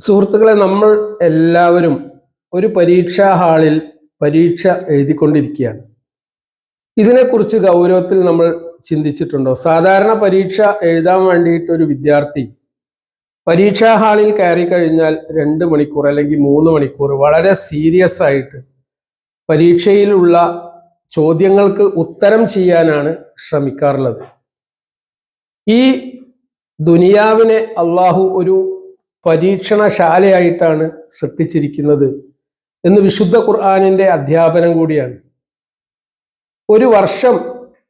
സുഹൃത്തുക്കളെ നമ്മൾ എല്ലാവരും ഒരു പരീക്ഷാ ഹാളിൽ പരീക്ഷ എഴുതിക്കൊണ്ടിരിക്കുകയാണ്. ഇതിനെക്കുറിച്ച് ഗൗരവത്തിൽ നമ്മൾ ചിന്തിച്ചിട്ടുണ്ടോ? സാധാരണ പരീക്ഷ എഴുതാൻ വേണ്ടിയിട്ട് ഒരു വിദ്യാർത്ഥി പരീക്ഷാ ഹാളിൽ കയറി കഴിഞ്ഞാൽ രണ്ട് മണിക്കൂർ അല്ലെങ്കിൽ മൂന്ന് മണിക്കൂർ വളരെ സീരിയസ് ആയിട്ട് പരീക്ഷയിലുള്ള ചോദ്യങ്ങൾക്ക് ഉത്തരം ചെയ്യാനാണ് ശ്രമിക്കാറുള്ളത്. ഈ ദുനിയാവിനെ അള്ളാഹു ഒരു പരീക്ഷണശാലയായിട്ടാണ് സൃഷ്ടിച്ചിരിക്കുന്നത് എന്ന് വിശുദ്ധ ഖുർആാനിന്റെ അധ്യാപനം കൂടിയാണ്. ഒരു വർഷം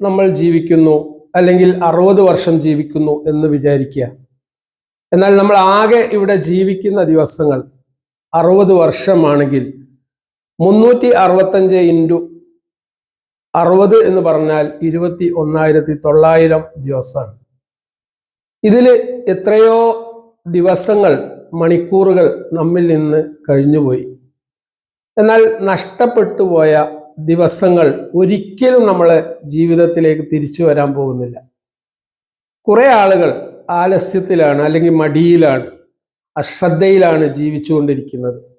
നമ്മൾ ജീവിക്കുന്നു അല്ലെങ്കിൽ അറുപത് വർഷം ജീവിക്കുന്നു എന്ന് വിചാരിക്കുക. എന്നാൽ നമ്മൾ ആകെ ഇവിടെ ജീവിക്കുന്ന ദിവസങ്ങൾ അറുപത് വർഷമാണെങ്കിൽ മുന്നൂറ്റി അറുപത്തഞ്ച് ഇന്റു അറുപത് എന്ന് പറഞ്ഞാൽ ഇരുപത്തി ഒന്നായിരത്തി തൊള്ളായിരം ദിവസമാണ്. ഇതിൽ എത്രയോ ദിവസങ്ങൾ മണിക്കൂറുകൾ നമ്മിൽ നിന്ന് കഴിഞ്ഞുപോയി. എന്നാൽ നഷ്ടപ്പെട്ടു പോയ ദിവസങ്ങൾ ഒരിക്കലും നമ്മളെ ജീവിതത്തിലേക്ക് തിരിച്ചു വരാൻ പോകുന്നില്ല. കുറെ ആളുകൾ ആലസ്യത്തിലാണ് അല്ലെങ്കിൽ മടിയിലാണ് അശ്രദ്ധയിലാണ് ജീവിച്ചുകൊണ്ടിരിക്കുന്നത്.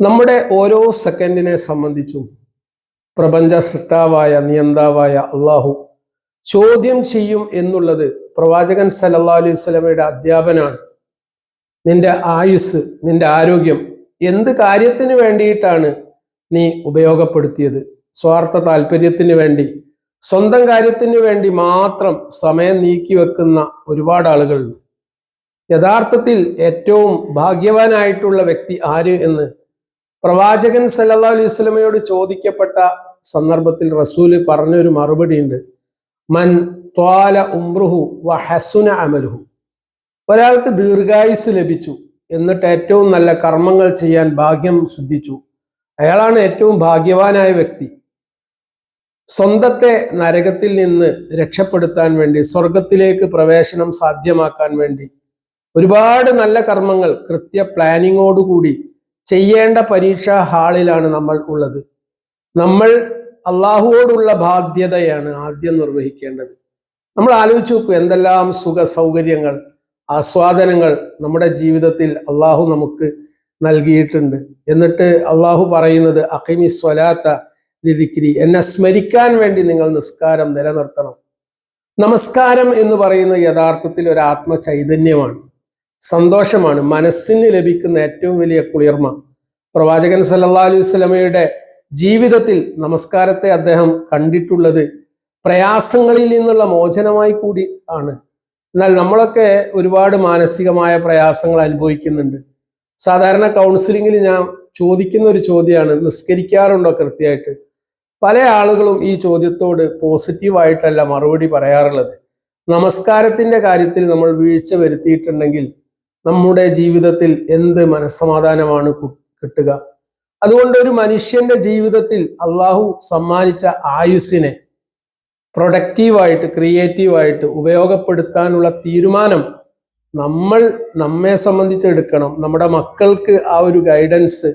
നമ്മുടെ ഓരോ സെക്കൻഡിനെ സംബന്ധിച്ചും പ്രപഞ്ച സൃഷ്ടാവായ നിയന്താവായ അള്ളാഹു ചോദ്യം ചെയ്യും എന്നുള്ളത് പ്രവാചകൻ സല്ലല്ലാഹു അലൈഹി സ്വലമയുടെ അധ്യാപനമാണ് നിന്റെ ആയുസ് നിന്റെ ആരോഗ്യം എന്ത് കാര്യത്തിന് വേണ്ടിയിട്ടാണ് നീ ഉപയോഗപ്പെടുത്തിയത്? സ്വാർത്ഥ താല്പര്യത്തിന് വേണ്ടി സ്വന്തം കാര്യത്തിന് വേണ്ടി മാത്രം സമയം നീക്കി വെക്കുന്ന ഒരുപാട് ആളുകളുണ്ട്. യഥാർത്ഥത്തിൽ ഏറ്റവും ഭാഗ്യവാനായിട്ടുള്ള വ്യക്തി ആര് എന്ന് പ്രവാചകൻ സല്ലാ അലൈഹി സ്വലമയോട് ചോദിക്കപ്പെട്ട സന്ദർഭത്തിൽ റസൂൽ പറഞ്ഞൊരു മറുപടി ഉണ്ട് മൻ ത്വാല ഉംറുഹു വ ഹസുന അമലുഹു. ഒരാൾക്ക് ദീർഘായുസ് ലഭിച്ചു എന്നിട്ട് ഏറ്റവും നല്ല കർമ്മങ്ങൾ ചെയ്യാൻ ഭാഗ്യം സിദ്ധിച്ചു. അയാളാണ് ഏറ്റവും ഭാഗ്യവാനായ വ്യക്തി. സ്വന്തത്തെ നരകത്തിൽ നിന്ന് രക്ഷപ്പെടുത്താൻ വേണ്ടി സ്വർഗത്തിലേക്ക് പ്രവേശനം സാധ്യമാക്കാൻ വേണ്ടി ഒരുപാട് നല്ല കർമ്മങ്ങൾ കൃത്യ പ്ലാനിങ്ങോടുകൂടി ചെയ്യേണ്ട പരീക്ഷാ ഹാളിലാണ് നമ്മൾ ഉള്ളത്. നമ്മൾ അള്ളാഹുവോടുള്ള ബാധ്യതയാണ് ആദ്യം നിർവഹിക്കേണ്ടത്. നമ്മൾ ആലോചിച്ച് നോക്കൂ എന്തെല്ലാം സുഖ സൗകര്യങ്ങൾ ആസ്വാദനങ്ങൾ നമ്മുടെ ജീവിതത്തിൽ അള്ളാഹു നമുക്ക് നൽകിയിട്ടുണ്ട്. എന്നിട്ട് അള്ളാഹു പറയുന്നത് അഖിമി സ്വലാത്ത ലിതിക്രി എന്നെ സ്മരിക്കാൻ വേണ്ടി നിങ്ങൾ നിസ്കാരം നിലനിർത്തണം. നമസ്കാരം എന്ന് പറയുന്ന യഥാർത്ഥത്തിൽ ഒരു ആത്മചൈതന്യമാണ് സന്തോഷമാണ് മനസ്സിന് ലഭിക്കുന്ന ഏറ്റവും വലിയ കുളിർമ. പ്രവാചകൻ സല്ലാ അലൈഹി ജീവിതത്തിൽ നമസ്കാരത്തെ അദ്ദേഹം കണ്ടിട്ടുള്ളത് പ്രയാസങ്ങളിൽ നിന്നുള്ള മോചനമായി കൂടി ആണ്. എന്നാൽ നമ്മളൊക്കെ ഒരുപാട് മാനസികമായ പ്രയാസങ്ങൾ അനുഭവിക്കുന്നുണ്ട്. സാധാരണ കൗൺസിലിങ്ങിൽ ഞാൻ ചോദിക്കുന്ന ഒരു ചോദ്യമാണ് നിസ്കരിക്കാറുണ്ടോ കൃത്യമായിട്ട്? പല ആളുകളും ഈ ചോദ്യത്തോട് പോസിറ്റീവായിട്ടല്ല മറുപടി പറയാറുള്ളത്. നമസ്കാരത്തിന്റെ കാര്യത്തിൽ നമ്മൾ വീഴ്ച വരുത്തിയിട്ടുണ്ടെങ്കിൽ നമ്മുടെ ജീവിതത്തിൽ എന്ത് മനസ്സമാധാനമാണ് കിട്ടുക? അതുകൊണ്ട് ഒരു മനുഷ്യന്റെ ജീവിതത്തിൽ അള്ളാഹു സമ്മാനിച്ച ആയുസ്സിനെ പ്രൊഡക്റ്റീവായിട്ട് ക്രിയേറ്റീവായിട്ട് ഉപയോഗപ്പെടുത്താനുള്ള തീരുമാനം നമ്മൾ നമ്മെ സംബന്ധിച്ച് എടുക്കണം. നമ്മുടെ മക്കൾക്ക് ആ ഒരു ഗൈഡൻസ്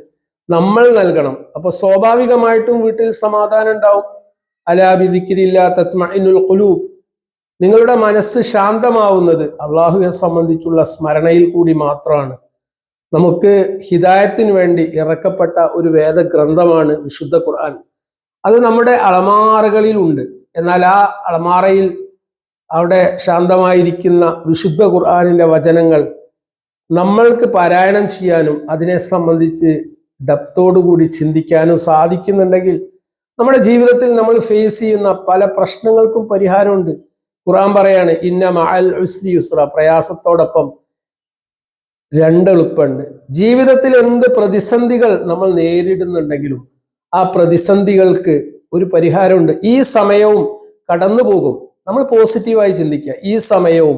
നമ്മൾ നൽകണം. അപ്പൊ സ്വാഭാവികമായിട്ടും വീട്ടിൽ സമാധാനം ഉണ്ടാവും. അലാബിദിക്കിരില്ല തത്മഇനുൽ നിങ്ങളുടെ മനസ്സ് ശാന്തമാവുന്നത് അള്ളാഹുവിനെ സംബന്ധിച്ചുള്ള സ്മരണയിൽ കൂടി മാത്രമാണ്. നമുക്ക് ഹിദായത്തിന് വേണ്ടി ഇറക്കപ്പെട്ട ഒരു വേദഗ്രന്ഥമാണ് വിശുദ്ധ ഖുർആൻ. അത് നമ്മുടെ അളമാറകളിൽ ഉണ്ട് എന്നാൽ ആ അളമാറയിൽ അവിടെ ശാന്തമായിരിക്കുന്ന വിശുദ്ധ ഖുർആാനിന്റെ വചനങ്ങൾ നമ്മൾക്ക് പാരായണം ചെയ്യാനും അതിനെ സംബന്ധിച്ച് ഡപ്തോടുകൂടി ചിന്തിക്കാനും സാധിക്കുന്നുണ്ടെങ്കിൽ നമ്മുടെ ജീവിതത്തിൽ നമ്മൾ ഫേസ് ചെയ്യുന്ന പല പ്രശ്നങ്ങൾക്കും പരിഹാരമുണ്ട്. ഖുറാൻ പറയാണ് ഇന്ന മഅൽ ഉസ്രി യുസ്ര. പ്രയാസത്തോടൊപ്പം രണ്ടെളുപ്പമുണ്ട്. ജീവിതത്തിൽ എന്ത് പ്രതിസന്ധികൾ നമ്മൾ നേരിടുന്നുണ്ടെങ്കിലും ആ പ്രതിസന്ധികൾക്ക് ഒരു പരിഹാരമുണ്ട്. ഈ സമയവും കടന്നു പോകും. നമ്മൾ പോസിറ്റീവായി ചിന്തിക്കുക. ഈ സമയവും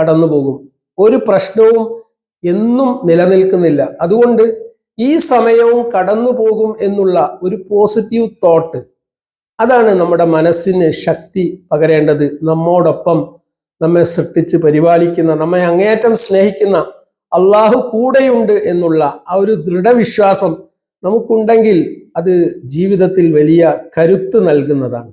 കടന്നു പോകും. ഒരു പ്രശ്നവും എന്നും നിലനിൽക്കുന്നില്ല. അതുകൊണ്ട് ഈ സമയവും കടന്നു പോകും എന്നുള്ള ഒരു പോസിറ്റീവ് തോട്ട് അതാണ് നമ്മുടെ മനസ്സിന് ശക്തി പകരേണ്ടത്. നമ്മോടൊപ്പം നമ്മെ സൃഷ്ടിച്ച് പരിപാലിക്കുന്ന നമ്മെ അങ്ങേയറ്റം സ്നേഹിക്കുന്ന അള്ളാഹു കൂടെയുണ്ട് എന്നുള്ള ആ ഒരു ദൃഢവിശ്വാസം നമുക്കുണ്ടെങ്കിൽ അത് ജീവിതത്തിൽ വലിയ കരുത്ത് നൽകുന്നതാണ്.